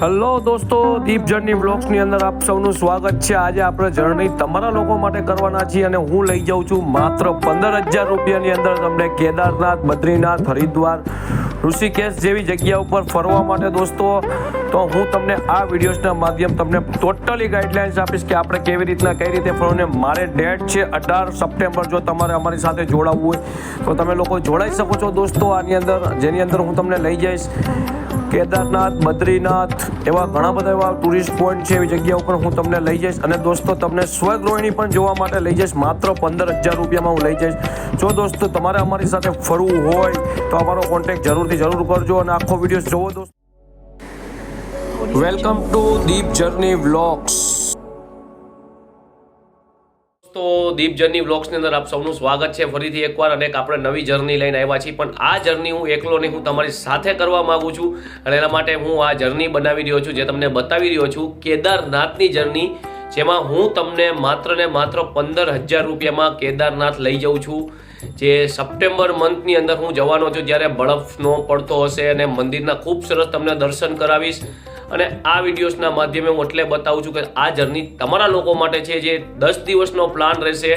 Hello દોસ્તો દીપ journey બ્લોગ્સની અંદર આપ સૌનું સ્વાગત છે. આજે આપણે જર્ની તમારા લોકો માટે કરવાના છીએ અને હું લઈ જાઉં છું માત્ર પંદર હજાર રૂપિયાની અંદર તમને કેદારનાથ, બદ્રીનાથ, હરિદ્વાર, ઋષિકેશ જેવી જગ્યા ઉપર ફરવા માટે દોસ્તો. તો હું તમને આ વિડીયોઝના માધ્યમ તમને ટોટલી ગાઈડલાઇન્સ આપીશ કે આપણે કેવી રીતના કઈ રીતે ફરવું મારે ડેટ છે અઢાર સપ્ટેમ્બર જો તમારે અમારી સાથે જોડાવવું હોય તો તમે લોકો જોડાઈ શકો છો દોસ્તો. આની અંદર, જેની અંદર હું તમને લઈ જઈશ. કેદારનાથ, બદ્રીનાથ એવા ઘણા બધા એવા ટુરિસ્ટ પોઈન્ટ છે એવી જગ્યા ઉપર હું તમને લઈ જઈશ. અને દોસ્તો, તમને સ્વગ્રોહિણી પણ જોવા માટે લઈ જઈશ. માત્ર પંદર હજાર રૂપિયામાં હું લઈ જઈશ. જો દોસ્તો, તમારે અમારી સાથે ફરવું હોય, તો અમારો કોન્ટેક્ટ જરૂરથી જરૂર કરજો અને આખો વીડિયો જોવો દોસ્તો. Welcome to Deep journey vlogs તો દીપ જર્ની વ્લોગ્સની અંદર આપ સૌનું સ્વાગત છે. ફરીથી એકવાર અને આપણે નવી જર્ની લઈને આવ્યા છીએ. પણ આ જર્ની હું એકલો નહીં હું તમારી સાથે કરવા માગું છું. અને એના માટે હું આ જર્ની બનાવી રહ્યો છું. જે તમને બતાવી રહ્યો છું, કેદારનાથની જર્ની જેમાં હું તમને માત્ર ને માત્ર પંદર હજાર રૂપિયામાં કેદારનાથ લઈ જાઉં છું. જે સપ્ટેમ્બર મંથની અંદર હું જવાનો છું, જ્યારે બરફનો પડતો હશે અને મંદિરના ખૂબ સરસ તમને દર્શન કરાવીશ. અને આ વિડીયોઝના માધ્યમે હું એટલે બતાવું છું કે આ જર્ની તમારા લોકો માટે છે, જે દસ દિવસનો પ્લાન રહેશે,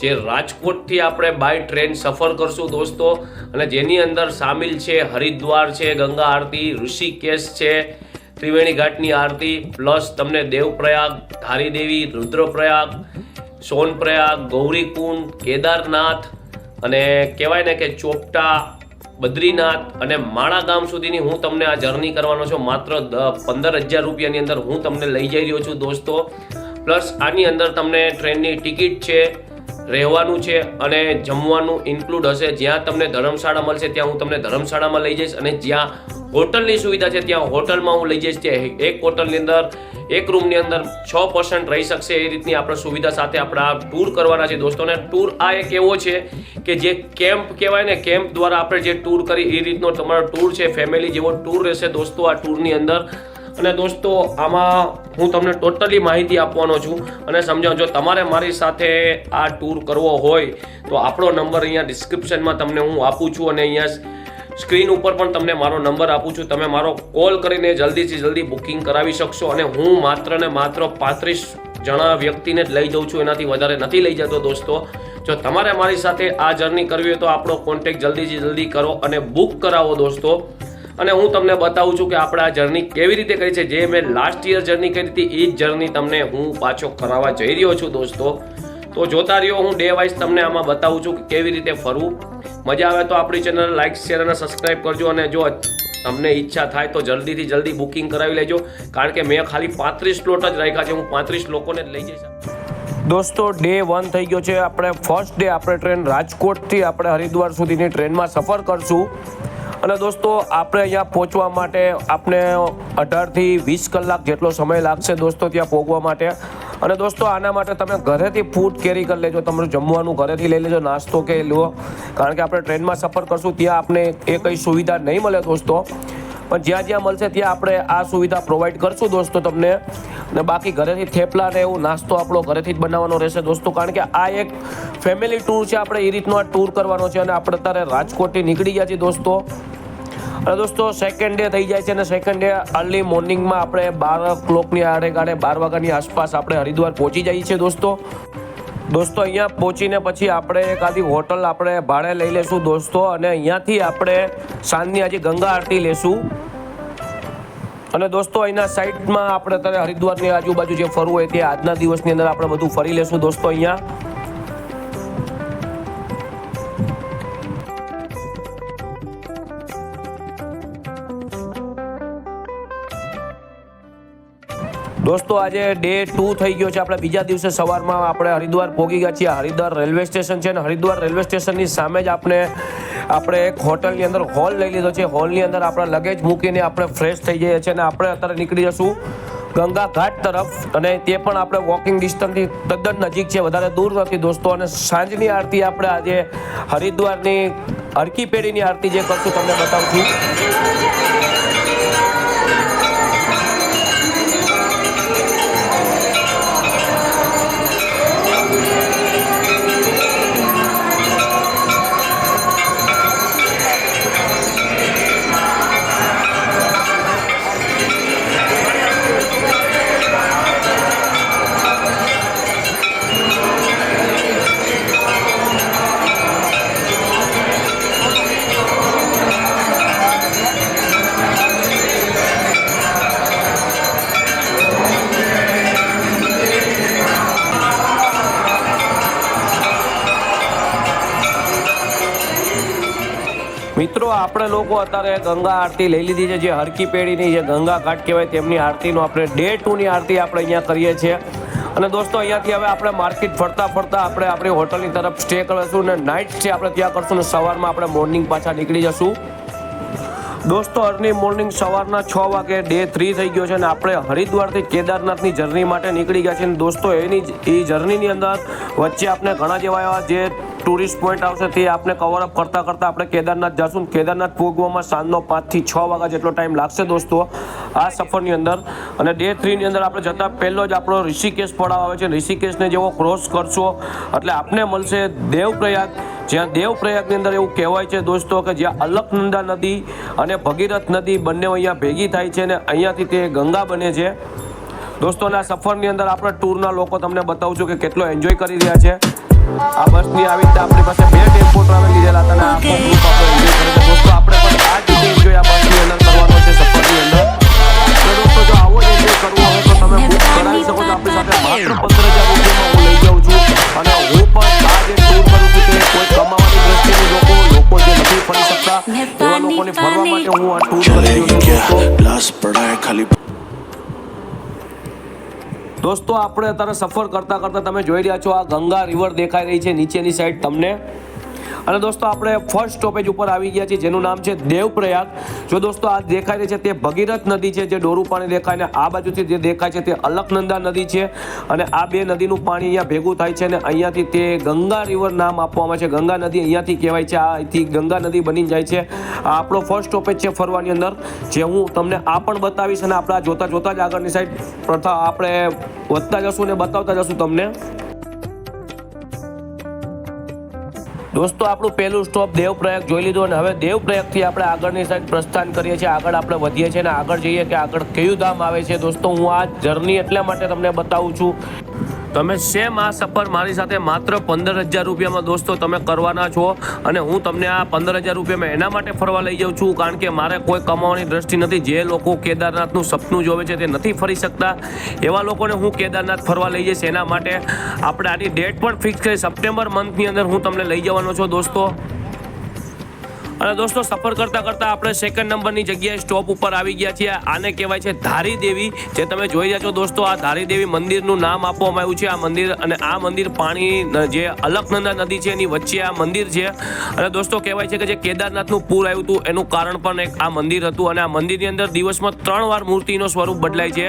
જે રાજકોટથી આપણે બાય ટ્રેન સફર કરશું દોસ્તો. અને જેની અંદર સામેલ છે, હરિદ્વાર છે, ગંગા આરતી, ઋષિકેશ છે, ત્રિવેણી ઘાટની આરતી, પ્લસ તમને દેવપ્રયાગ, ધારીદેવી, રુદ્રપ્રયાગ, સોનપ્રયાગ, ગૌરીકુંડ, કેદારનાથ અને કહેવાય ને કે ચોપટા, બદ્રીનાથ અને માણા ગામ સુધીની હું તમને આ જર્ની કરવાનો છું. માત્ર પંદર હજાર રૂપિયાની અંદર હું તમને લઈ જઈ રહ્યો છું દોસ્તો. પ્લસ આની અંદર તમને ટ્રેનની ટિકિટ છે રહેવાનું છે અને જમવાનું ઇન્ક્લુડ હશે. જ્યાં તમને ધર્મશાળા મળશે, ત્યાં હું તમને ધર્મશાળામાં લઈ જઈશ અને જ્યાં હોટલની સુવિધા છે, ત્યાં હોટલમાં હું લઈ જઈશ. ત્યાં એક હોટલની અંદર, એક રૂમની અંદર છ પર્સન્ટ રહી શકશે એ રીતની આપણે સુવિધા સાથે આપણે આ ટૂર કરવાના છે દોસ્તોને ટૂર આ એક એવો છે કે જે કેમ્પ કહેવાય ને કેમ્પ દ્વારા આપણે જે ટૂર કરી, એ રીતનો તમારો ટૂર છે ફેમિલી જેવો ટૂર રહેશે દોસ્તો આ ટૂરની અંદર. અને દોસ્તો, આમાં હું તમને ટોટલી માહિતી આપવાનો છું અને સમજાવું, જો તમારે મારી સાથે આ ટૂર કરવો હોય, તો આપણો નંબર અહીંયા ડિસ્ક્રિપ્શનમાં તમને હું આપું છું અને અહીંયા સ્ક્રીન ઉપર પણ તમને મારો નંબર આપું છું. તમે મારો કોલ કરીને જલ્દીથી જલ્દી બુકિંગ કરાવી શકશો અને હું માત્ર ને માત્ર પાંત્રીસ જણા વ્યક્તિને જ લઈ જાઉં છું. એનાથી વધારે નથી લઈ જતો દોસ્તો. જો તમારે મારી સાથે આ જર્ની કરવી હોય તો આપણો કોન્ટેક્ટ જલ્દીથી જલ્દી કરો અને બુક કરાવો દોસ્તો. અને હું તમને બતાવું છું કે આપણે આ જર્ની કેવી રીતે કરી છે. જે મેં લાસ્ટ યર જર્ની કરી હતી, એ જ જર્ની તમને હું પાછો કરાવવા જઈ રહ્યો છું દોસ્તો. તો જોતા રહ્યો, હું ડે વાઇઝ તમને આમાં બતાવું છું કે કેવી રીતે ફરવું. મજા આવે તો આપણી ચેનલ લાઇક શેર અને સબસ્ક્રાઇબ કરજો અને જો તમને ઈચ્છા થાય તો જલ્દીથી જલ્દી બુકિંગ કરાવી લેજો. કારણ કે મેં ખાલી પાંત્રીસ સ્લોટ જ રાખ્યા છે. હું પાંત્રીસ લોકોને જ લઈ જઈશ. દોસ્તો ડે વન થઈ ગયો છે. આપણે ફર્સ્ટ ડે આપણે ટ્રેન રાજકોટથી આપણે હરિદ્વાર સુધીની ટ્રેનમાં સફર કરશું. અને દોસ્તો, આપણે અહીંયા પહોંચવા માટે આપણે અઢારથી વીસ કલાક જેટલો સમય લાગશે દોસ્તો ત્યાં પહોંચવા માટે. અને દોસ્તો, આના માટે તમે ઘરેથી ફૂડ કેરી કરી લેજો, તમારું જમવાનું ઘરેથી લઈ લેજો, નાસ્તો કે લો. કારણ કે આપણે ટ્રેનમાં સફર કરશું, ત્યાં આપણે એ કંઈ સુવિધા નહીં મળે દોસ્તો. પણ જ્યાં જ્યાં મળશે ત્યાં આપણે આ સુવિધા પ્રોવાઈડ કરશું દોસ્તો તમને. અને બાકી ઘરેથી થેપલા ને એવું નાસ્તો આપણો ઘરેથી જ બનાવવાનો રહેશે દોસ્તો. કારણ કે આ એક ફેમિલી ટૂર છે, આપણે એ રીતનો આ ટૂર કરવાનો છે અને આપણે અત્યારે રાજકોટથી નીકળી ગયા છીએ દોસ્તો. અને દોસ્તો સેકન્ડ ડે થઈ જાય છે અને સેકન્ડ ડે અર્લી મોર્નિંગમાં આપણે બાર ક્લોકની આડે ગાડે બાર વાગ્યાની આસપાસ આપણે હરિદ્વાર પહોંચી જઈએ છીએ દોસ્તો. દોસ્તો, અહીંયા પહોંચીને પછી આપણે એક આધી હોટલ આપણે ભાડે લઈ લેશું દોસ્તો, અને અહીંયાથી આપણે સાંજની આજે ગંગા આરતી લેશું. અને દોસ્તો, અહીંના સાઈડમાં આપણે અત્યારે હરિદ્વારની આજુબાજુ જે ફરવું હોય તે આજના દિવસની અંદર આપણે બધું ફરી લેશું દોસ્તો અહીંયા. દોસ્તો, આજે ડે ટુ થઈ ગયો છે. આપણે બીજા દિવસે સવારમાં આપણે હરિદ્વાર પહોંચી ગયા છીએ. હરિદ્વાર રેલવે સ્ટેશન છે અને હરિદ્વાર રેલવે સ્ટેશનની સામે જ આપણે આપણે એક હોટલની અંદર હોલ લઈ લીધો છે. હોલની અંદર આપણે લગેજ મૂકીને આપણે ફ્રેશ થઈ જઈએ છીએ અને આપણે અત્યારે નીકળી જશું ગંગા ઘાટ તરફ અને તે પણ આપણે વોકિંગ ડિસ્ટન્સથી તદ્દન નજીક છે. વધારે દૂર નથી દોસ્તો. અને સાંજની આરતી આપણે આજે હરિદ્વારની હરકી પેઢીની આરતી જે કરશું તમને બતાવું છું. આપણે લોકો અત્યારે ગંગા આરતી લઈ લીધી છે, જે હરકી પેઢીની જે ગંગા ઘાટ કહેવાય તેમની આરતીનો આપણે ડે ટુની આરતી આપણે અહીંયા કરીએ છીએ. અને દોસ્તો, અહીંયાથી હવે આપણે માર્કેટ ફરતા ફરતા આપણે આપણી હોટલની તરફ સ્ટે કરીશું અને નાઇટ સ્ટે આપણે ત્યાં કરશું અને સવારમાં આપણે મોર્નિંગ પાછા નીકળી જશું. દોસ્તો અર્લી મોર્નિંગ સવારના છ વાગે ડે થ્રી થઈ ગયો છે અને આપણે હરિદ્વારથી કેદારનાથની જર્ની માટે નીકળી ગયા છે અને દોસ્તો, એની એ જર્નીની અંદર વચ્ચે આપણે ઘણા જેવા એવા જે ટુરિસ્ટ પોઈન્ટ આવશે તે આપણે કવર અપ કરતાં કરતાં આપણે કેદારનાથ જશું. કેદારનાથ પહોંચવામાં સાંજનો પાંચથી છ વાગ્યા જેટલો ટાઈમ લાગશે દોસ્તો આ સફરની અંદર. અને ડે થ્રીની અંદર આપણે જતાં પહેલો જ આપણો ઋષિકેશ પડાવ આવે છે. ઋષિકેશને જેવો ક્રોસ કરશો એટલે આપને મળશે દેવપ્રયાગ. જ્યાં દેવપ્રયાગની અંદર એવું કહેવાય છે દોસ્તો કે જ્યાં અલકનંદા નદી અને ભગીરથ નદી બંને અહીંયા ભેગી થાય છે અને અહીંયાથી તે ગંગા બને છે. દોસ્તોના સફરની અંદર આપણે ટૂરના લોકો તમને બતાવું છું કે કેટલો એન્જોય કરી રહ્યા છે. આ બસની આવી રીતે આપણી પાસે બે ટેમ્પો ટ્રાવેલ લીધેલા હતા અને આ આપણે પણ આ જ એન્જોય આ બસની અંદર કરવાનો છે સફરની અંદર. તો આવો જ તો તમે બુક શકો આપણી સાથે માત્ર હું લઈ જાઉં છું. અને હું પણ કોઈ કમાવાની દ્રષ્ટિથી લોકો જે નથી ફરી શકતા એવા લોકોને ફરવા માટે હું આ ટૂર કરી દોસ્તો, આપણે અત્યારે સફર કરતા કરતા તમે જોઈ રહ્યા છો, આ ગંગા રિવર દેખાઈ રહી છે નીચેની સાઈડ તમને. અને દોસ્તો, આપણે ફર્સ્ટ સ્ટોપેજ ઉપર આવી ગયા છીએ, જેનું નામ છે દેવપ્રયાગ. જો દોસ્તો, આ રહી છે તે ભગીરથ નદી છે, જે ડોરું પાણી દેખાય અને આ બાજુથી જે દેખાય છે તે અલકનંદા નદી છે. અને આ બે નદીનું પાણી અહીંયા ભેગું થાય છે અને અહીંયાથી તે ગંગા રિવર નામ આપવામાં છે. ગંગા નદી અહીંયાથી કહેવાય છે. આ અહીંથી ગંગા નદી બની જાય છે. આ આપણો ફર્સ્ટ સ્ટોપેજ છે ફરવાની અંદર, જે હું તમને આ પણ બતાવીશ અને આપણે આ જોતા જોતા જ આગળની સાઈડ પ્રથા આપણે વધતા જશું ને બતાવતા જશું તમને. દોસ્તો, આપણું પહેલું સ્ટોપ દેવપ્રયાગ જોઈ લીધું અને હવે દેવપ્રયાગથી આપણે આગળની સાઈડ પ્રસ્થાન કરીએ છીએ. આગળ આપણે વધીએ છીએ અને આગળ જઈએ કે આગળ કયું ધામ આવે છે. દોસ્તો, હું આ જર્ની એટલા માટે તમને બતાવું છું. તમે સેમ આ સફર મારી સાથે માત્ર પંદર હજાર રૂપિયામાં દોસ્તો તમે કરવાના છો અને હું તમને આ પંદર હજાર રૂપિયામાં એના માટે ફરવા લઈ જાઉં છું કારણ કે મારે કોઈ કમાવાની દ્રષ્ટિ નથી. જે લોકો કેદારનાથનું સપનું જોવે છે તે નથી ફરી શકતા. એવા લોકોને હું કેદારનાથ ફરવા લઈ જઈશ એના માટે. આપણે આની ડેટ પણ ફિક્સ કરી. સપ્ટેમ્બર મંથની અંદર હું તમને લઈ જવાનો છું દોસ્તો. અને દોસ્તો, સફર કરતા કરતા આપણે સેકન્ડ નંબરની જગ્યાએ સ્ટોપ ઉપર આવી ગયા છીએ. આને કહેવાય છે ધારી દેવી, જે તમે જોઈ રહ્યા છો દોસ્તો, આ ધારી દેવી મંદિરનું નામ આપવામાં આવ્યું છે. આ મંદિર અને આ મંદિર પાણી જે અલકનંદા નદી છે એની વચ્ચે આ મંદિર છે. અને દોસ્તો, કહેવાય છે કે જે કેદારનાથનું પૂર આવ્યું હતું, એનું કારણ પણ એક આ મંદિર હતું. અને આ મંદિરની અંદર દિવસમાં ત્રણ વાર મૂર્તિનો સ્વરૂપ બદલાય છે.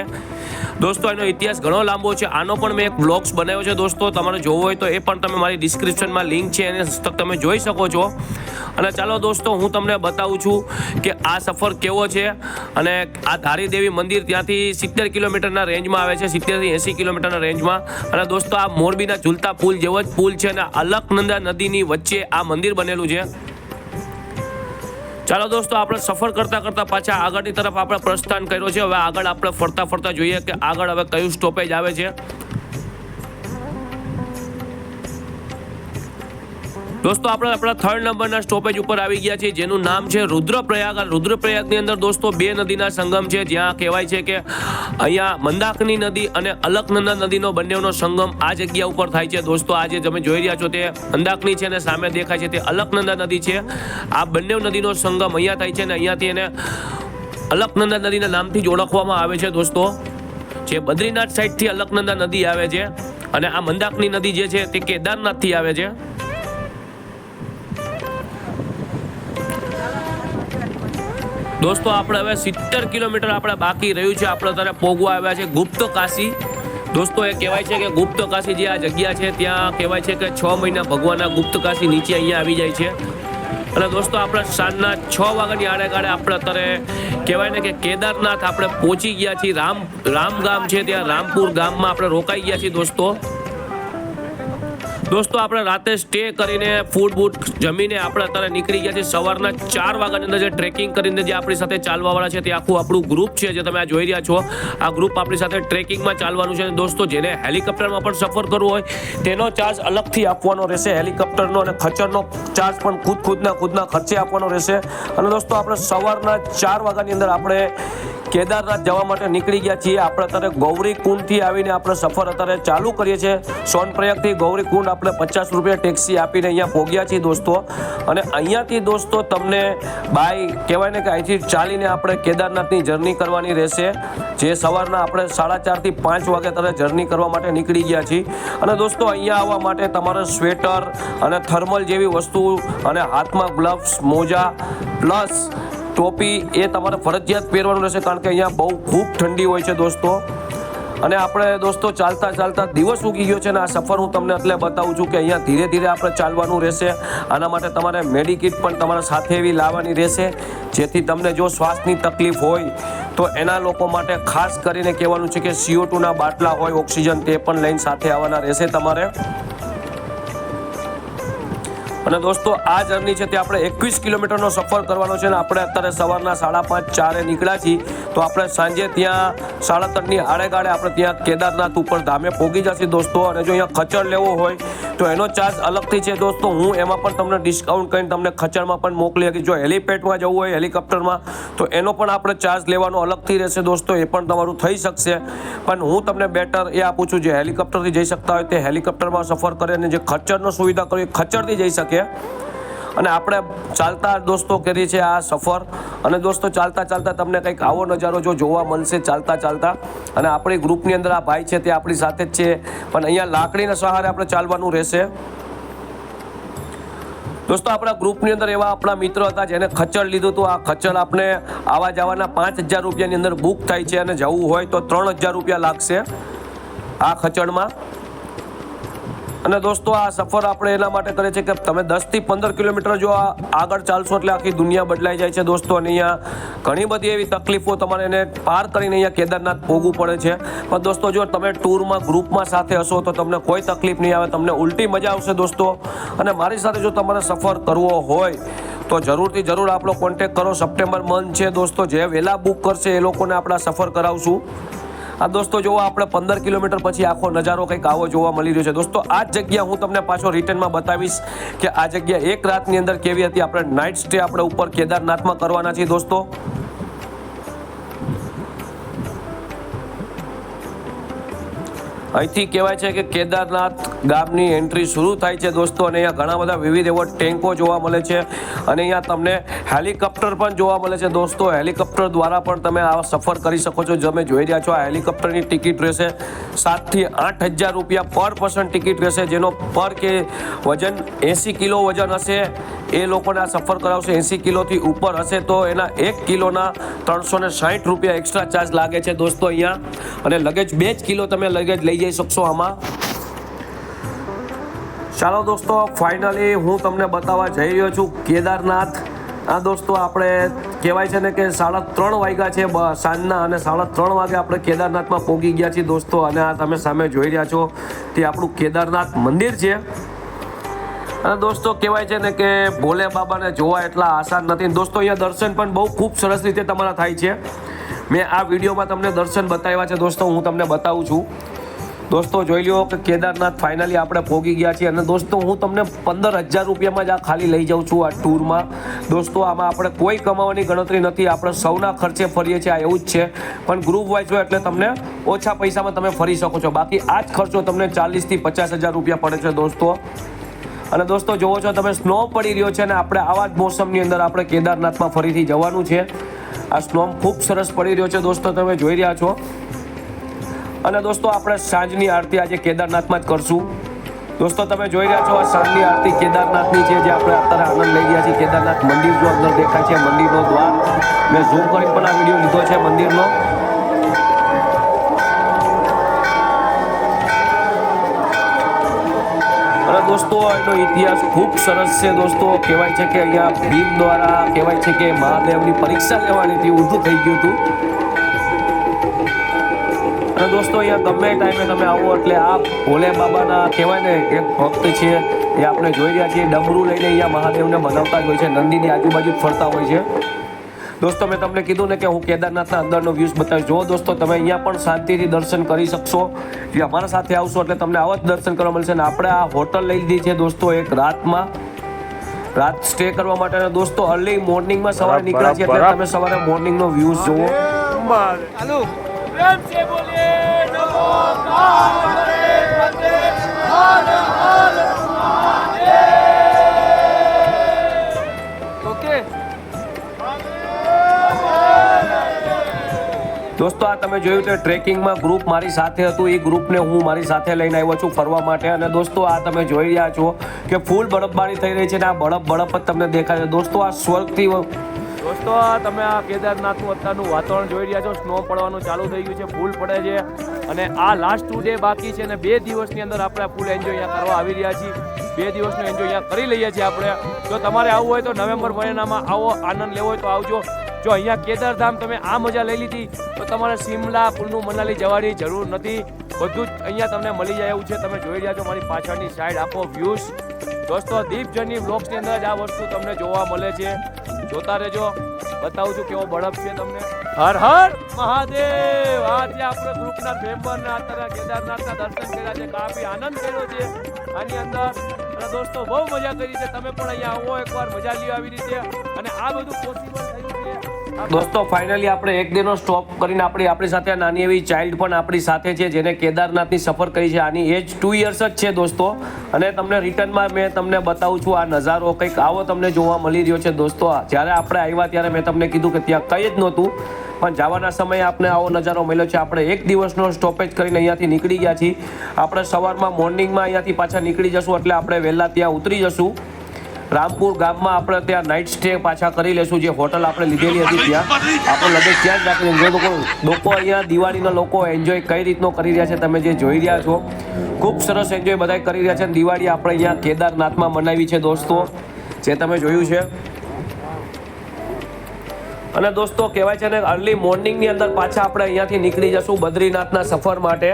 દોસ્તો એનો ઇતિહાસ ઘણો લાંબો છે. આનો પણ મેં એક બ્લોગ્સ બનાવ્યો છે દોસ્તો. તમારે જોવો હોય તો એ પણ તમે મારી ડિસ્ક્રિપ્શનમાં લિંક છે, એને પુસ્તક તમે જોઈ શકો છો. અને ચાલો દોસ્તો, હું તમને બતાવું છું કે આ સફર કેવો છે અને આ ધારી દેવી મંદિર ત્યાંથી સિત્તેર કિલોમીટરના રેન્જમાં આવે છે, સિત્તેરથી એંસી કિલોમીટરના રેન્જમાં અને દોસ્તો, આ મોરબીના ઝૂલતા પુલ જેવો જ પુલ છે અને અલકનંદા નદીની વચ્ચે આ મંદિર બનેલું છે. ચાલો દોસ્તો, આપણે સફર કરતા કરતા પાછા આગળની તરફ આપણે પ્રસ્થાન કર્યો છે. હવે આગળ આપણે ફરતા ફરતા જોઈએ કે આગળ હવે કયું સ્ટોપેજ આવે છે. દોસ્તો, આપણે આપણા થર્ડ નંબરના સ્ટોપેજ ઉપર આવી ગયા છે જેનું નામ છે રુદ્રપ્રયાગ. રુદ્રપ્રયાગની અંદર દોસ્તો, બે નદીના સંગમ છે, જ્યાં કહેવાય છે કે અહીંયા મંદાકની નદી અને અલકનંદા નદીનો બંનેનો સંગમ આ જગ્યા ઉપર થાય છે. દોસ્તો, આજે તમે જોઈ રહ્યા છો તે મંદાકની છે અને સામે દેખાય છે તે અલકનંદા નદી છે. આ બંને નદીનો સંગમ અહીંયા થાય છે અને અહીંયાથી એને અલકનંદા નદીના નામથી જ ઓળખવામાં આવે છે, દોસ્તો. જે બદ્રીનાથ સાઈડથી અલકનંદા નદી આવે છે અને આ મંદાકની નદી જે છે તે કેદારનાથથી આવે છે. દોસ્તો, આપણે હવે સિત્તેર કિલોમીટર આપણે બાકી રહ્યું છે. આપણે અત્યારે પોગવા આવ્યા છે ગુપ્ત કાશી. દોસ્તો, એ કહેવાય છે કે ગુપ્ત કાશી જે આ જગ્યા છે, ત્યાં કહેવાય છે કે છ મહિના ભગવાનના ગુપ્ત કાશી નીચે અહીંયા આવી જાય છે. અને દોસ્તો, આપણે સાંજના છ વાગ્યાની આડે ગાડે આપણે અત્યારે કહેવાય ને કે કેદારનાથ આપણે પહોંચી ગયા છીએ. રામ રામ ગામ છે ત્યાં, રામપુર ગામમાં આપણે રોકાઈ ગયા છીએ દોસ્તો. દોસ્તો, આપણે રાતે સ્ટે કરીને ફૂડ બૂટ જમીને આપણે અત્યારે નીકળી ગયા છીએ. સવારના ચાર વાગ્યાની અંદર જે ટ્રેકિંગ કરીને જે આપણી સાથે ચાલવાવાળા છે, તે આખું આપણું ગ્રુપ છે જે તમે આ જોઈ રહ્યા છો. આ ગ્રુપ આપણી સાથે ટ્રેકિંગમાં ચાલવાનું છે. દોસ્તો, જેને હેલિકોપ્ટરમાં પણ સફર કરવો હોય, તેનો ચાર્જ અલગથી આપવાનો રહેશે. હેલિકોપ્ટરનો અને ખચરનો ચાર્જ પણ ખુદ ખુદના ખુદના ખર્ચે આપવાનો રહેશે. અને દોસ્તો, આપણે સવારના ચાર વાગ્યાની અંદર આપણે કેદારનાથ જવા માટે નીકળી ગયા છીએ. આપણે અત્યારે ગૌરી કુંડથી આવીને આપણે સફર અત્યારે ચાલુ કરીએ છીએ. સોનપ્રયાગથી ગૌરી કુંડ આપણે પચાસ રૂપિયા ટેક્સી આપીને અહીંયા પહોંચ્યા છીએ દોસ્તો. અને અહીંયાથી દોસ્તો તમને બાય કહેવાય ને કે અહીંથી ચાલીને આપણે કેદારનાથની જર્ની કરવાની રહેશે. જે સવારના આપણે સાડા ચારથી પાંચ વાગે ત્યારે જર્ની કરવા માટે નીકળી ગયા છીએ. અને દોસ્તો અહીંયા આવવા માટે તમારે સ્વેટર અને થર્મલ જેવી વસ્તુ અને હાથમાં ગ્લવ્સ, મોજા, પ્લસ ટોપી એ તમારે ફરજિયાત પહેરવાનું રહેશે, કારણ કે અહીંયા બહુ ખૂબ ઠંડી હોય છે દોસ્તો. અને આપણે દોસ્તો ચાલતા ચાલતા દિવસ ઉગી ગયો છે ને આ સફર હું તમને એટલે બતાવું છું કે અહીંયા ધીરે ધીરે આપણે ચાલવાનું રહેશે. આના માટે તમારે મેડિકિટ પણ તમારા સાથે એવી લાવવાની રહેશે, જેથી તમને જો શ્વાસની તકલીફ હોય, તો એના લોકો માટે ખાસ કરીને કહેવાનું છે કે સીઓ ટુના બાટલા હોય, ઓક્સિજન તે પણ લઈને સાથે આવવાના રહેશે તમારે. અને દોસ્તો, આ જર્ની છે તે આપણે એકવીસ કિલોમીટરનો સફર કરવાનો છે અને આપણે અત્યારે સવારના સાડા પાંચ ચારે નીકળ્યા છીએ. તો આપણે સાંજે ત્યાં સાડા ત્રણની આડેગાળે આપણે ત્યાં કેદારનાથ ઉપર ધામે પહોંચી જશે દોસ્તો. અને જો અહીંયા ખચર લેવો હોય, તો એનો ચાર્જ અલગથી છે દોસ્તો. હું એમાં પણ તમને ડિસ્કાઉન્ટ કરીને તમને ખચરમાં પણ મોકલી શકીશ. જો હેલિપેડમાં જવું હોય, હેલિકોપ્ટરમાં, તો એનો પણ આપણે ચાર્જ લેવાનો અલગથી રહેશે દોસ્તો. એ પણ તમારું થઈ શકશે. પણ હું તમને બેટર એ આપું છું, જે હેલિકોપ્ટરથી જઈ શકતા હોય તે હેલિકોપ્ટરમાં સફર કરે અને જે ખચ્ચરનો સુવિધા કરી ખચ્ચરથી જઈ શકે. અને આપણે ચાલતા દોસ્તો કરી છે આ સફર. અને દોસ્તો, ચાલતા ચાલતા તમને કંઈક આવો નજારો જો જોવા મળશે ચાલતા ચાલતા. અને આપણી ગ્રુપની અંદર આ ભાઈ છે તે આપણી સાથે જ છે. પણ અહીંયા લાકડીના સહારે આપણે ચાલવાનું રહેશે. દોસ્તો, આપણા ગ્રુપની અંદર એવા આપણા મિત્રો હતા જેને ખચડ લીધું હતું. આ ખચ્ચર આપણે આવા જવાના પાંચ હજાર રૂપિયાની અંદર બુક થાય છે અને જવું હોય તો ત્રણ હજાર રૂપિયા લાગશે આ ખચ્ચરમાં અને દોસ્તો, આ સફર આપણે એના માટે કરીએ છીએ કે તમે દસથી પંદર કિલોમીટર જો આગળ ચાલશો એટલે આખી દુનિયા બદલાઈ જાય છે દોસ્તો. અને અહીંયા ઘણી બધી એવી તકલીફો તમારે એને પાર કરીને અહીંયા કેદારનાથ ભોગવું પડે છે. પણ દોસ્તો, જો તમે ટૂરમાં, ગ્રુપમાં સાથે હશો તો તમને કોઈ તકલીફ નહીં આવે, તમને ઉલટી મજા આવશે દોસ્તો. અને મારી સાથે જો તમારે સફર કરવો હોય તો જરૂરથી જરૂર આપણો કોન્ટેક કરો. સપ્ટેમ્બર મંથ છે દોસ્તો, જે વહેલા બુક કરશે એ લોકોને આપણા સફર કરાવશું. આ દોસ્તો જોવો, આપણે પંદર કિલોમીટર પછી આખો નજારો કંઈક આવો જોવા મળી રહ્યો છે. દોસ્તો, આ જગ્યા હું તમને પાછો રિટર્નમાં બતાવીશ કે આ જગ્યા એક રાતની અંદર કેવી હતી. આપણે નાઇટ સ્ટે આપણે ઉપર કેદારનાથમાં કરવાના છીએ દોસ્તો. અહીંથી કહેવાય છે કે કેદારનાથ ગામની એન્ટ્રી શરૂ થાય છે દોસ્તો, અને અહીંયા ઘણા બધા વિવિધ એવા ટેન્કો જોવા મળે છે, અને અહીંયા તમને હેલિકોપ્ટર પણ જોવા મળે છે દોસ્તો. હેલિકોપ્ટર દ્વારા પણ તમે આ સફર કરી શકો છો. તમે જોઈ રહ્યા છો આ હેલિકોપ્ટરની ટિકિટ રહેશે સાતથી આઠ હજાર રૂપિયા પર પર્સન ટિકિટ રહેશે, જેનો પર કે વજન એંસી કિલો વજન હશે. એ લોકોને આ સફર કરાવશે, એંસી કિલોથી ઉપર હશે તો એના એક કિલોના ત્રણસો ને સાઠ રૂપિયા એક્સ્ટ્રા ચાર્જ લાગે છે દોસ્તો અહીંયા. અને લગેજ, બે જ કિલો તમે લગેજ લઈ જઈ શકશો આમાં? ચાલો દોસ્તો ફાઇનલી હું તમને બતાવવા જઈ રહ્યો છું કેદારનાથ. આ દોસ્તો આપણે કહેવાય છે ને કે સાડા ત્રણ વાગ્યા છે સાંજના અને સાડા ત્રણ વાગે આપણે કેદારનાથમાં પહોંચી ગયા છીએ દોસ્તો અને આ તમે સામે જોઈ રહ્યા છો તે આપણું કેદારનાથ મંદિર છે. અને દોસ્તો કહેવાય છે ને કે ભોલે બાબાને જોવા એટલા આસાન નથી. દોસ્તો અહીંયા દર્શન પણ બહુ ખૂબ સરસ રીતે તમારા થાય છે. મેં આ વિડીયોમાં તમને દર્શન બતાવ્યા છે દોસ્તો, હું તમને બતાવું છું. દોસ્તો, જોઈ લ્યો કે કેદારનાથ ફાઇનલી આપણે પહોંચી ગયા છીએ. અને દોસ્તો, હું તમને પંદર હજાર રૂપિયામાં જ આ ખાલી લઈ જાઉં છું આ ટૂરમાં. દોસ્તો, આમાં આપણે કોઈ કમાવાની ગણતરી નથી. આપણે સૌના ખર્ચે ફરીએ છીએ, આ એવું જ છે. પણ ગ્રુપ વાઇઝ હોય એટલે તમને ઓછા પૈસામાં તમે ફરી શકો છો. બાકી આ જ ખર્ચો તમને ચાલીસથી પચાસ હજાર રૂપિયા પડે છે, દોસ્તો. અને દોસ્તો, જોવો છો, તમે સ્નો પડી રહ્યો છે અને આપણે આવા જ મોસમની અંદર આપણે કેદારનાથમાં ફરીથી જવાનું છે. આ સ્નો ખૂબ સરસ પડી રહ્યો છે, દોસ્તો, તમે જોઈ રહ્યા છો. અને દોસ્તો, આપણે સાંજની આરતી આજે કેદારનાથમાં જ કરશું. દોસ્તો, તમે જોઈ રહ્યા છો આ સાંજની આરતી કેદારનાથની છે, જે આપણે અત્યારે આનંદ લઈ ગયા છીએ. કેદારનાથ મંદિર જો અંદર દેખાય છે, મંદિરનો દ્વાર. મેં ઝૂમ કરી પણ આ વીડિયો લીધો છે મંદિરનો. દોસ્તો, એનો ઇતિહાસ ખૂબ સરસ છે દોસ્તો. કહેવાય છે કે અહીંયા ભીમ દ્વારા, કહેવાય છે કે મહાદેવની પરીક્ષા લેવાની હતી ઊંધું થઈ ગયું હતું. દોસ્તો અહીંયા ગમે ટાઈમે તમે આવો એટલે આ ભોલે બાબાના કહેવાય ને એક ભક્ત છે એ આપણે જોઈ રહ્યા છીએ ડમરું લઈને અહીંયા મહાદેવને બનાવતા જ હોય છે નંદીની આજુબાજુ જ ફરતા હોય છે. દોસ્તો મેં તમને કીધું ને કે હું કેદારનાથના અંદરનો વ્યૂઝ બતાવીશ. જો દોસ્તો તમે અહીંયા પણ શાંતિથી દર્શન કરી શકશો. જે અમારા સાથે આવશો એટલે તમને આવા જ દર્શન કરવા મળશે. ને આપણે આ હોટલ લઈ લીધી છે દોસ્તો એક રાતમાં. રાત સ્ટે કરવા માટે દોસ્તો અર્લી મોર્નિંગમાં સવારે નીકળ્યા છે એટલે તમે સવારે મોર્નિંગનો વ્યૂઝ જોવો દોસ્તો, આ તમે જોયું તે ટ્રેકિંગમાં ગ્રુપ મારી સાથે હતું. એ ગ્રુપને હું મારી સાથે લઈને આવ્યો છું ફરવા માટે. અને દોસ્તો, આ તમે જોઈ રહ્યા છો કે ફૂલ બરફબારી થઈ રહી છે ને આ બરફ બરફ જ તમને દેખાય છે. દોસ્તો, આ સ્વર્ગથી દોસ્તો તમે આ કેદારનાથનું અત્યારનું વાતાવરણ જોઈ રહ્યા છો. સ્નો પડવાનું ચાલુ થઈ ગયું છે ફૂલ પડે છે. અને આ લાસ્ટ ટુ ડે બાકી છે અને બે દિવસની અંદર આપણે ફૂલ એન્જોય અહીંયા કરવા આવી રહ્યા છીએ. બે દિવસનો એન્જોય અહીંયા કરી લઈએ છીએ આપણે. જો તમારે આવવું હોય તો નવેમ્બર મહિનામાં આવો આનંદ લેવો હોય તો આવજો. જો અહીંયા કેદારધામ તમે આ મજા લઈ લીધી, તો તમારે શિમલા કુલ્લુ મનાલી જવાની જરૂર નથી. બધું જ અહીંયા તમને મળી જાય એવું છે. તમે જોઈ રહ્યા છો મારી પાછળની સાઈડ આપો વ્યૂઝ દોસ્તો દીપ જર્ની બ્લોગ્સની અંદર જ આ વસ્તુ તમને જોવા મળે છે. જોતા રહેજો. બતાવું છું કેવો બળપ છે તમને. હર હર મહાદેવ. આજે આપણે ગ્રુપના મેમ્બરના અત્યારે કેદારનાથના દર્શન કર્યા છે. કાફી આનંદ કર્યો છે. આની અંદર અને દોસ્તો બહુ મજા કરી છે. તમે પણ અહીંયા આવો એકવાર. મજા લ્યો આવી રીતે. અને આ બધું પોસિબલ દોસ્તો ફાઇનલી આપણે એક દિનો સ્ટોપ કરીને આપણી આપણી સાથે નાની એવી ચાઇલ્ડ પણ આપણી સાથે છે, જેને કેદારનાથની સફર કરી છે. આની એજ ટુ યર્સ જ છે દોસ્તો. અને તમને રિટર્નમાં મેં તમને બતાવું છું આ નજારો, કંઈક આવો તમને જોવા મળી રહ્યો છે દોસ્તો. જ્યારે આપણે આવ્યા ત્યારે મેં તમને કીધું કે ત્યાં કંઈ જ નહોતું, પણ જવાના સમયે આપણે આવો નજારો મળ્યો છે. આપણે એક દિવસનો સ્ટોપેજ કરીને અહીંયાથી નીકળી ગયા છીએ. આપણે સવારમાં મોર્નિંગમાં અહીંયાથી પાછા નીકળી જશું, એટલે આપણે વહેલા ત્યાં ઉતરી જશું. રામપુર ગામમાં આપણે ત્યાં નાઇટ સ્ટે પાછા કરી લેશું જે હોટલ આપણે લીધેલી હતી ત્યાં. આપણે લગેજ ત્યાં જ રાખી લોકો લોકો અહીંયા દિવાળીના લોકો એન્જોય કઈ રીતનો કરી રહ્યા છે તમે જે જોઈ રહ્યા છો. ખૂબ સરસ એન્જોય બધા કરી રહ્યા છે. દિવાળી આપણે અહીંયા કેદારનાથમાં મનાવી છે દોસ્તો. જે તમે જોયું છે. અને દોસ્તો કહેવાય છે ને અર્લી મોર્નિંગની અંદર પાછા આપણે અહીંયાથી નીકળી જશું બદ્રીનાથના સફર માટે.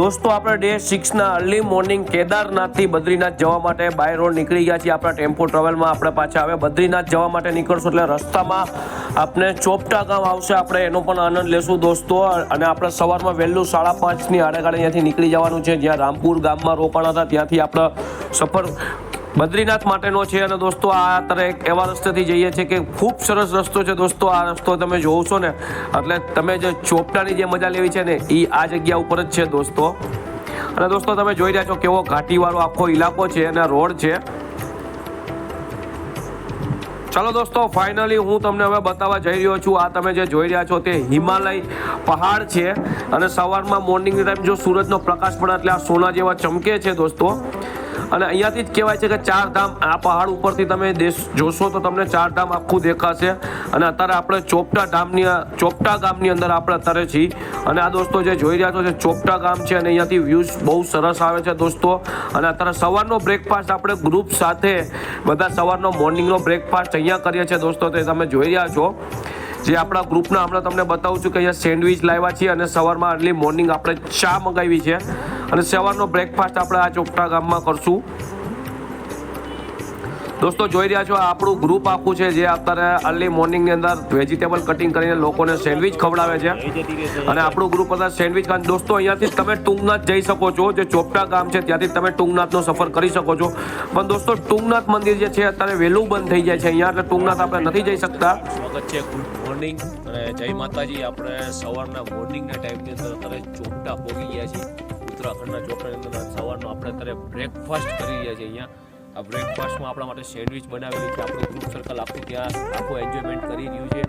દોસ્તો, આપણે ડે સિક્સના અર્લી મોર્નિંગ કેદારનાથથી બદ્રીનાથ જવા માટે બાય રોડ નીકળી ગયા છીએ. આપણા ટેમ્પો ટ્રાવેલમાં આપણે પાછા હવે બદ્રીનાથ જવા માટે નીકળશું એટલે રસ્તામાં આપણે ચોપટા ગામ આવશે. આપણે એનો પણ આનંદ લેશું દોસ્તો. અને આપણે સવારમાં વહેલું સાડા પાંચની આડેગાડે અહીંયાથી નીકળી જવાનું છે. જ્યાં રામપુર ગામમાં રોકાણ હતા. ત્યાંથી આપણે સફર બદ્રીનાથ માટેનો છે અને દોસ્તો, આ અત્યારે એક એવા રસ્તેથી જઈએ છીએ કે ખૂબ સરસ રસ્તો છે દોસ્તો. આ રસ્તો તમે જોવો છો ને, એટલે તમે જે ચોપટાની જે મજા લેવી છે ને, એ આ જગ્યા ઉપર જ છે દોસ્તો. અને દોસ્તો, તમે જોઈ રહ્યા છો કેવો ઘાટીવાળો આખો ઇલાકો છે અને રોડ છે. ચાલો દોસ્તો, ફાઇનલી હું તમને હવે બતાવવા જઈ રહ્યો છું. આ તમે જે જોઈ રહ્યા છો તે હિમાલય પહાડ છે. અને સવારમાં મોર્નિંગ ટાઈમ જો સૂરજનો પ્રકાશ પડે એટલે આ સોના જેવા ચમકે છે દોસ્તો. અને અહીંયાથી જ કહેવાય છે કે ચાર ધામ આ પહાડ ઉપરથી તમે દેશ જોશો તો તમને ચાર ધામ આખું દેખાશે. અને અત્યારે આપણે ચોપટા ધામની, ચોપટા ગામની અંદર આપણે અત્યારે છીએ. અને આ દોસ્તો જે જોઈ રહ્યા છો જે ચોપટા ગામ છે અને અહીંયાથી વ્યૂઝ બહુ સરસ આવે છે દોસ્તો. અને અત્યારે સવારનો બ્રેકફાસ્ટ આપણે ગ્રુપ સાથે બધા સવારનો મોર્નિંગનો બ્રેકફાસ્ટ અહીંયા કરીએ છીએ દોસ્તો, તે તમે જોઈ રહ્યા છો. જે આપણા ગ્રુપના હમણાં તમને બતાવું છું કે અહીંયા સેન્ડવિચ લાવ્યા છીએ અને સવારમાં અર્લી મોર્નિંગ આપણે ચા મંગાવી છે. અને સવારનો બ્રેકફાસ્ટ આપણે આ ચોપટા ગામમાં કરશું. દોસ્તો, જોઈ રહ્યા છો આપણું ગ્રુપ આખું છે, જે અત્યારે અર્લી મોર્નિંગની અંદર વેજીટેબલ કટિંગ કરીને લોકોને સેન્ડવિચ ખવડાવે છે. અને આપણું ગ્રુપ અત્યારે સેન્ડવિચ ખાન દોસ્તો, અહીંયાથી તમે ટુંગનાથ જઈ શકો છો, જે ચોપટા ગામ છે, ત્યાંથી તમે ટુંગનાથનો સફર કરી શકો છો. પણ દોસ્તો ટુંગનાથ મંદિર જે છે, અત્યારે વહેલું બંધ થઈ જાય છે અહીંયા, એટલે ટુંગનાથ આપણે નથી જઈ શકતા. મોર્નિંગ અને જય માતાજી, આપણે સવારના મોર્નિંગના ટાઈમની અંદર અત્યારે ચોપટા પહોંચી ગયા છીએ. ઉત્તરાખંડના ચોપટાની અંદર સવારનો આપણે અત્યારે બ્રેકફાસ્ટ કરી રહ્યા છીએ અહીંયા. આ બ્રેકફાસ્ટમાં આપણા માટે સેન્ડવિચ બનાવેલી છે. આપણું ગ્રુપ સર્કલ આખું ત્યાં, આખું એન્જોયમેન્ટ કરી રહ્યું છે.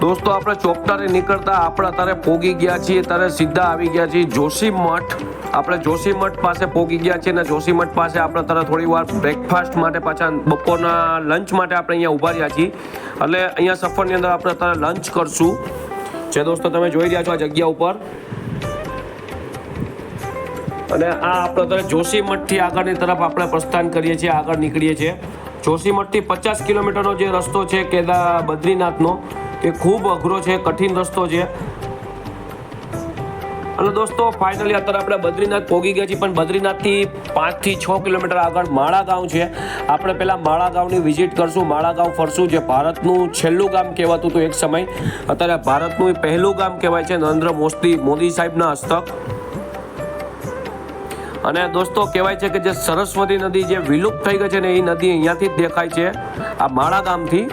દોસ્તો, આપણે ચોપટાને નીકળતા, આપણે અત્યારે પોગી ગયા છીએ, ત્યારે સીધા આવી ગયા છીએ જોશી મઠ. આપણે જોશી મઠ પાસે પોગી ગયા છીએ અને જોશી મઠ પાસે આપણે અત્યારે થોડી વાર બ્રેકફાસ્ટ માટે પાછા બપોરના લંચ માટે આપણે અહીંયા ઊભા રહ્યા છીએ. એટલે અહીંયા સફરની અંદર આપણે અત્યારે લંચ કરશું. જે દોસ્તો, તમે જોઈ રહ્યા છો આ જગ્યા ઉપર. અને આ આપણે અત્યારે જોશીમઠથી આગળની તરફ આપણે પ્રસ્થાન કરીએ છીએ, આગળ નીકળીએ છીએ. જોશીમઠથી પચાસ કિલોમીટરનો જે રસ્તો છે કેદા બદ્રીનાથનો, એ ખૂબ અઘરો છે, કઠિન રસ્તો છે. અને દોસ્તો ફાઇનલી અત્યારે આપણે બદ્રીનાથ પહોંચી ગયા છીએ, પણ બદ્રીનાથથી પાંચથી છ કિલોમીટર આગળ માળા ગામ છે. આપણે પહેલાં માળા ગામની વિઝિટ કરશું માળા ગામ ફરશું, જે ભારતનું છેલ્લું ગામ કહેવાતું હતું એક સમય. અત્યારે ભારતનું પહેલું ગામ કહેવાય છે નરેન્દ્ર મોસ્તી મોદી સાહેબના હસ્તક. અને દોસ્તો, કહેવાય છે કે જે સરસ્વતી નદી જે વિલુપ્ત થઈ ગઈ છે ને, એ નદી અહીંયાથી જ દેખાય છે, આ માળા ગામથી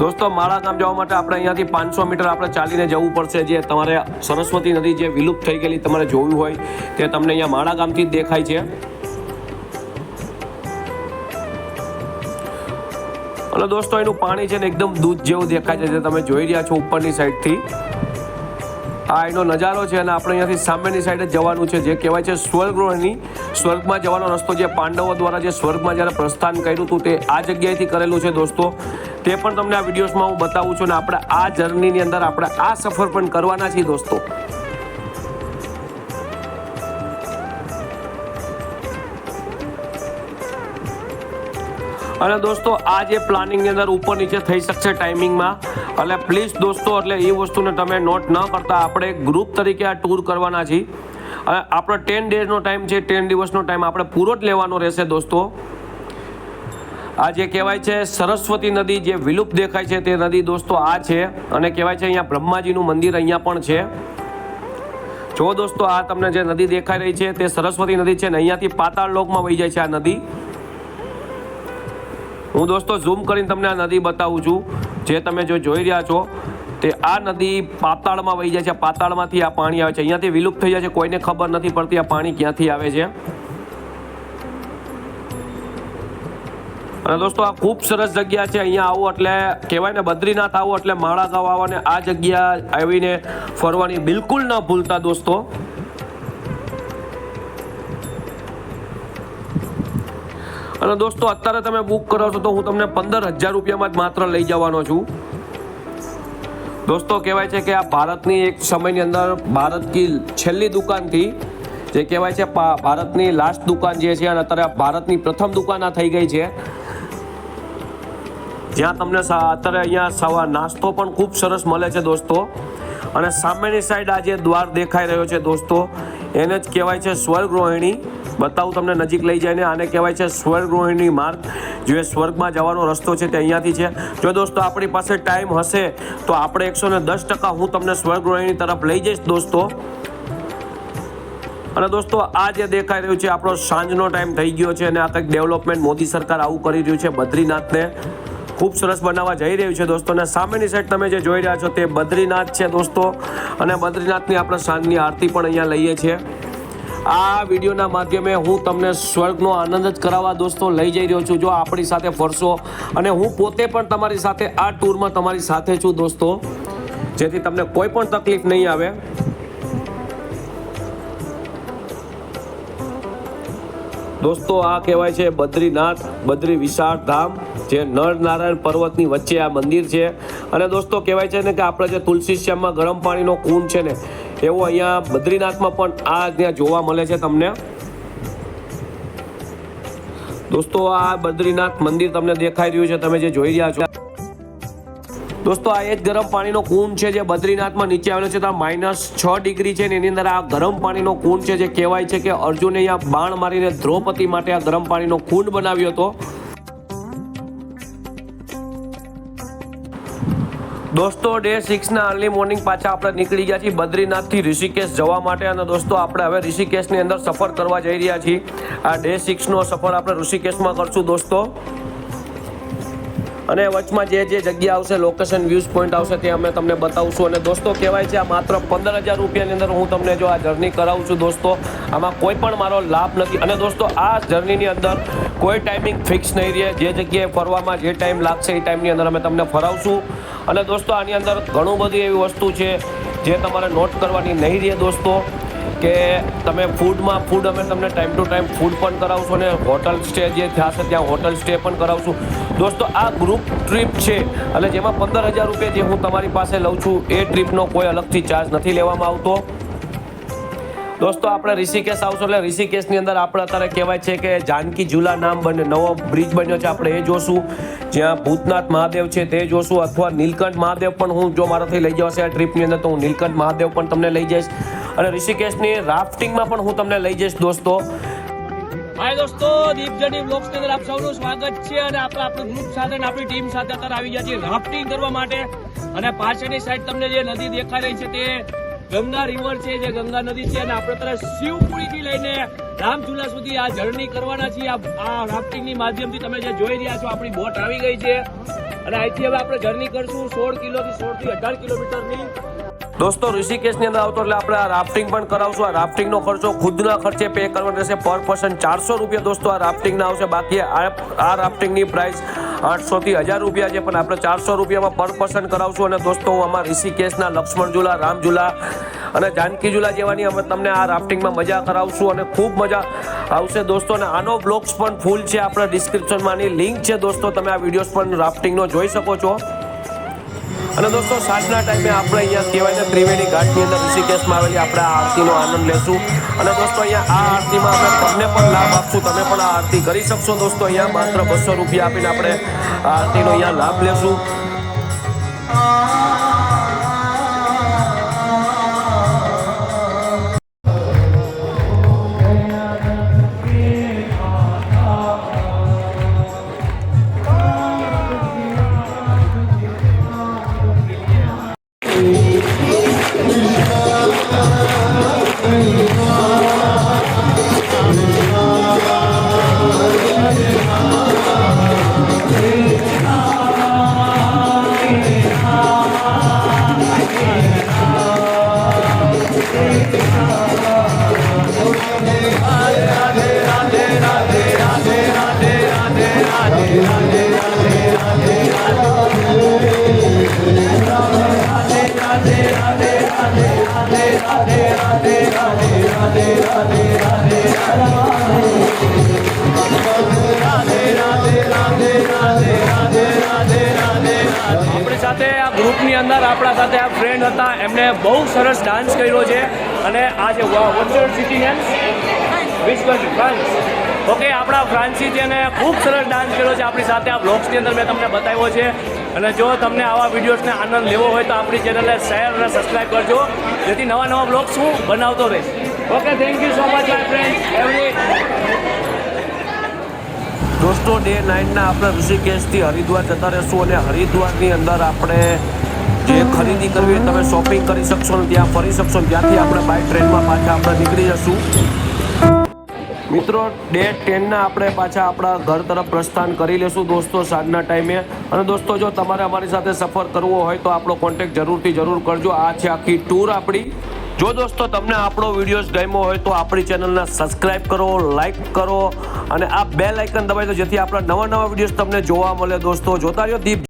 દોસ્તો માળા ગામ જવા માટે આપણે અહીંયાથી પાંચસો મીટર આપણે ચાલીને જવું પડશે, જે તમારે સરસ્વતી નદી જે વિલુપ્ત થઈ ગયેલી તમારે જોયું હોય, તે તમને અહીંયા માળા ગામથી જ દેખાય છે. અને દોસ્તો, એનું પાણી છે ને, એકદમ દૂધ જેવું દેખાય છે, જે તમે જોઈ રહ્યા છો ઉપરની સાઈડથી આ એનો નજારો છે અને આપણે અહીંયાથી સામેની સાઈડે જવાનું છે. જે કહેવાય છે સ્વર્ગરોહિણી સ્વર્ગમાં જવાનો રસ્તો જે પાંડવો દ્વારા જે સ્વર્ગમાં જ્યારે પ્રસ્થાન કર્યું હતું તે આ જગ્યાએથી કરેલું છે દોસ્તો. તે પણ તમને આ વિડીયોઝમાં હું બતાવું છું અને આપણે આ જર્નીની અંદર આપણે આ સફર પણ કરવાના છીએ દોસ્તો. અને દોસ્તો, આ જે પ્લાનિંગની અંદર ઉપર નીચે થઈ શકશે ટાઈમિંગમાં એટલે પ્લીઝ દોસ્તો, એટલે એ વસ્તુને તમે નોટ ન કરતા. આપણે ગ્રુપ તરીકે આ ટૂર કરવાના છીએ. અને આપણો ટેન ડેઝનો ટાઈમ છે ટેન દિવસનો ટાઈમ આપણે પૂરો જ લેવાનો રહેશે દોસ્તો. આ જે કહેવાય છે, સરસ્વતી નદી જે વિલુપ્ત દેખાય છે, તે નદી દોસ્તો આ છે. અને કહેવાય છે અહીંયા બ્રહ્માજીનું મંદિર અહીંયા પણ છે. જો દોસ્તો આ તમને જે નદી દેખાઈ રહી છે, તે સરસ્વતી નદી છે ને અહીંયાથી પાતાળ લોકમાં વહી જાય છે આ નદી. હું દોસ્તો ઝૂમ કરીને તમને આ નદી બતાવું છું. જે તમે જો જોઈ રહ્યા છો, તે આ નદી પાતાળમાં વહી જાય છે. પાતાળમાંથી આ પાણી આવે છે. અહીંયાથી વિલુપ્ત થઈ જાય છે. કોઈને ખબર નથી પડતી આ પાણી ક્યાંથી આવે છે. અને દોસ્તો આ ખૂબ સરસ જગ્યા છે. અહીંયા આવો એટલે કહેવાય ને બદ્રીનાથ આવો એટલે માળા ગાંવ આ જગ્યા આવીને ફરવાની બિલકુલ ન ભૂલતા દોસ્તો. અને દોસ્તો, અત્યારે તમે બુક કરો છો તો હું તમને પંદર હજાર રૂપિયામાં જ માત્ર લઈ જવાનો છું. દોસ્તો, કહેવાય છે કે આ ભારતની એક સમયની અંદર ભારતની છેલ્લી દુકાનથી, જે કહેવાય છે ભારતની લાસ્ટ દુકાન જે છે અને અત્યારે ભારતની પ્રથમ દુકાન આ થઈ ગઈ છે. જ્યાં તમને અત્યારે અહીંયા સવા નાસ્તો પણ ખૂબ સરસ મળે છે દોસ્તો. અને સામેની સાઈડ આ જે દ્વાર દેખાઈ રહ્યો છે દોસ્તો, એને જ કહેવાય છે સ્વર્ગ રોહિણી બતાવું તમને, નજીક લઈ જઈને આને કહેવાય છે સ્વર્ગરોહિણી માર્ગ. જો સ્વર્ગમાં જવાનો રસ્તો છે તે અહીંયાથી છે. જો દોસ્તો, આપણી પાસે ટાઈમ હશે, તો આપણે એકસો ને દસ ટકા હું તમને સ્વર્ગરોહિણી તરફ લઈ જઈશ, દોસ્તો. અને દોસ્તો, આ જે દેખાઈ રહ્યું છે, આપણો સાંજનો ટાઈમ થઈ ગયો છે અને આ કંઈક ડેવલપમેન્ટ મોદી સરકાર આવું કરી રહ્યું છે બદ્રીનાથને. ખૂબ સરસ બનાવવા જઈ રહ્યું છે દોસ્તો. અને સામેની સાઈડ તમે જે જોઈ રહ્યા છો તે બદ્રીનાથ છે દોસ્તો. અને બદ્રીનાથની આપણે સાંજની આરતી પણ અહીંયા લઈએ છીએ. આ વિડીયોના માધ્યમે હું તમને સ્વર્ગનો આનંદ જ કરાવવા દોસ્તો લઈ જઈ રહ્યો છું. જો આપણી સાથે ફરશો અને હું પોતે પણ તમારી સાથે આ ટૂરમાં તમારી સાથે છું દોસ્તો. જેથી તમને કોઈ પણ તકલીફ નહીં આવે. દોસ્તો, આ કહેવાય છે બદ્રીનાથ, બદ્રી વિશાળ ધામ, જે નર નારાયણ પર્વતની વચ્ચે આ મંદિર છે. અને દોસ્તો, કહેવાય છે ને કે આપણે જે તુલસી શ્યામમાં ગરમ પાણીનો કુંડ છે ને એવો અહીંયા બદ્રીનાથમાં પણ આ ત્યાં જોવા મળે છે તમને. દોસ્તો, આ બદ્રીનાથ મંદિર તમને દેખાઈ રહ્યું છે, તમે જે જોઈ રહ્યા છો. દોસ્તો, આ એક ગરમ પાણીનો કુંડ છે જે બદ્રીનાથમાં નીચે આવેલો છે ત્યાં માઇનસ છ ડિગ્રી છે ને એની અંદર આ ગરમ પાણીનો કુંડ છે, જે કહેવાય છે કે અર્જુને અહીંયા બાણ મારીને દ્રૌપદી માટે આ ગરમ પાણીનો કુંડ બનાવ્યો હતો. દોસ્તો ડે સિક્સના અર્લી મોર્નિંગ પાછા આપણે નીકળી ગયા છીએ બદ્રીનાથથી ઋષિકેશ જવા માટે અને દોસ્તો, આપણે હવે ઋષિકેશની અંદર સફર કરવા જઈ રહ્યા છીએ. આ ડે સિક્સનો સફર આપણે ઋષિકેશમાં કરશું દોસ્તો. અને વચમાં જે જે જગ્યા આવશે લોકેશન વ્યૂઝ પોઈન્ટ આવશે તે અમે તમને બતાવશું. અને દોસ્તો, કહેવાય છે આ માત્ર પંદર હજાર રૂપિયાની અંદર હું તમને જો આ જર્ની કરાવું છું દોસ્તો, આમાં કોઈ પણ મારો લાભ નથી. અને દોસ્તો, આ જર્નીની અંદર કોઈ ટાઈમિંગ ફિક્સ નહીં રહે. જે જગ્યાએ ફરવામાં જે ટાઈમ લાગશે એ ટાઈમની અંદર અમે તમને ફરાવશું. અને દોસ્તો, આની અંદર ઘણું બધી એવી વસ્તુ છે જે તમારે નોટ કરવાની નહીં રહે દોસ્તો. કે તમે ફૂડમાં ફૂડ અમે તમને ટાઈમ ટુ ટાઈમ ફૂડ પણ કરાવશું અને હોટલ સ્ટે જે થશે ત્યાં હોટલ સ્ટે પણ કરાવશું. દોસ્તો, આ ગ્રુપ ટ્રીપ છે અને જેમાં પંદર હજાર રૂપિયા જે હું તમારી પાસે લઉં છું, એ ટ્રીપનો કોઈ અલગથી ચાર્જ નથી લેવામાં આવતો. દોસ્તો, આપણે ઋષિકેશ આવશું એટલે ઋષિકેશની અંદર આપણે અત્યારે કહેવાય છે કે જાનકી ઝુલા નામ બને નવો બ્રિજ બન્યો છે, આપણે એ જોશું. જ્યાં ભૂતનાથ મહાદેવ છે તે જોશું, અથવા નીલકંઠ મહાદેવ પણ હું જો મારાથી લઈ જવાશે આ ટ્રીપની અંદર, તો હું નીલકંઠ મહાદેવ પણ તમને લઈ જઈશ. અને ઋષિકેશની રાફ્ટિંગમાં પણ હું તમને લઈ જઈશ, દોસ્તો. હાય દોસ્તો દીપ જર્ની બ્લોગ્સની અંદર આપ સૌનું સ્વાગત છે અને આપણે આપણું ગ્રુપ સાથે આપણી ટીમ સાથે અત્યારે આવી ગયા છીએ રાફ્ટિંગ કરવા માટે. અને પાછળની સાઈડ તમને જે નદી દેખાઈ રહી છે તે ગંગા રિવર છે, જે ગંગા નદી છે. અને આપણે અત્યારે શિવપુરી થી લઈને રામઝુલા સુધી આ જર્ની કરવાના છીએ. આ રાફ્ટિંગની માધ્યમથી તમે જે જોઈ રહ્યા છો, આપણી બોટ આવી ગઈ છે. અને અહીંથી હવે આપણે જર્ની કરશું સોળ કિલો થી સોળથી અઢાર કિલોમીટરની. દોસ્તો, ઋષિકેશની અંદર આવતો એટલે આપણે આ રાફ્ટિંગ પણ કરાવશું. આ રાફ્ટિંગનો ખર્ચો ખુદના ખર્ચે પે કરવાનો રહેશે પર પર્સન ચારસો રૂપિયા. દોસ્તો, આ રાફ્ટિંગના આવશે. બાકી આ રાફ્ટિંગની પ્રાઇસ આઠસોથી હજાર રૂપિયા છે, પણ આપણે ચારસો રૂપિયામાં પર પર્સન કરાવશું. અને દોસ્તો, હું આમાં ઋષિકેશના લક્ષ્મણ ઝૂલા, રામ ઝુલા અને જાનકી ઝુલા જેવાની અમે તમને આ રાફ્ટિંગમાં મજા કરાવશું અને ખૂબ મજા આવશે દોસ્તો. અને આનો બ્લોગ્સ પણ ફૂલ છે. આપણા ડિસ્ક્રિપ્શનમાં આની લિંક છે દોસ્તો. તમે આ વિડીયોઝ પણ રાફ્ટિંગનો જોઈ શકો છો. અને દોસ્તો, સાંજના ટાઈમે આપણે અહીંયા કહેવાય છે ત્રિવેણી ઘાટની અંદર ઋષિકેશમાં આવેલી આપણે આ આરતીનો આનંદ લેશું. અને દોસ્તો, અહીંયા આ આરતીમાં આપણે તમને પણ લાભ આપશું. તમે પણ આ આરતી કરી શકશો દોસ્તો. અહીંયા માત્ર બસો રૂપિયા આપીને આપણે આ આરતીનો અહીંયા લાભ લેશું. Water which country France okay આપણા ફ્રાન્સી છે ખૂબ સરસ ડાન્સ કર્યો છે. આપણી સાથે આ બ્લોગ્સની અંદર મેં તમને બતાવ્યો છે. અને જો તમને આવા વિડીયોઝને આનંદ લેવો હોય તો આપણી ચેનલને શેર અને સબસ્ક્રાઈબ કરજો. જેથી નવા નવા બ્લોગ્સ હું બનાવતો રહીશ. Okay thank you so much my friend every દોસ્તો ડે નાઇનના આપણે ઋષિકેશથી હરિદ્વાર જતા રહીશું અને હરિદ્વારની અંદર આપણે જે ખરીદી કરવી તમે શોપિંગ કરી શકશો ને ત્યાં ફરી શકશો ત્યાંથી આપણે બાય ટ્રેનમાં પાછા આપણે નીકળી જશું. મિત્રો ડે ટેનના આપણે પાછા આપણા ઘર તરફ પ્રસ્થાન કરી લેશું દોસ્તો સાંજના ટાઈમે અને દોસ્તો, જો તમારે અમારી સાથે સફર કરવો હોય તો આપણો કોન્ટેક્ટ જરૂરથી જરૂર કરજો. આ છે આખી ટૂર આપણી. જો દોસ્તો, તમને આપણો વિડીયોઝ ગમ્યો હોય તો આપણી ચેનલને સબસ્ક્રાઇબ કરો લાઈક કરો. અને આ બે લાઇકન દબાવી દો જેથી આપણા નવા નવા વિડીયોઝ તમને જોવા મળે દોસ્તો. જોતા રહ્યો દીપ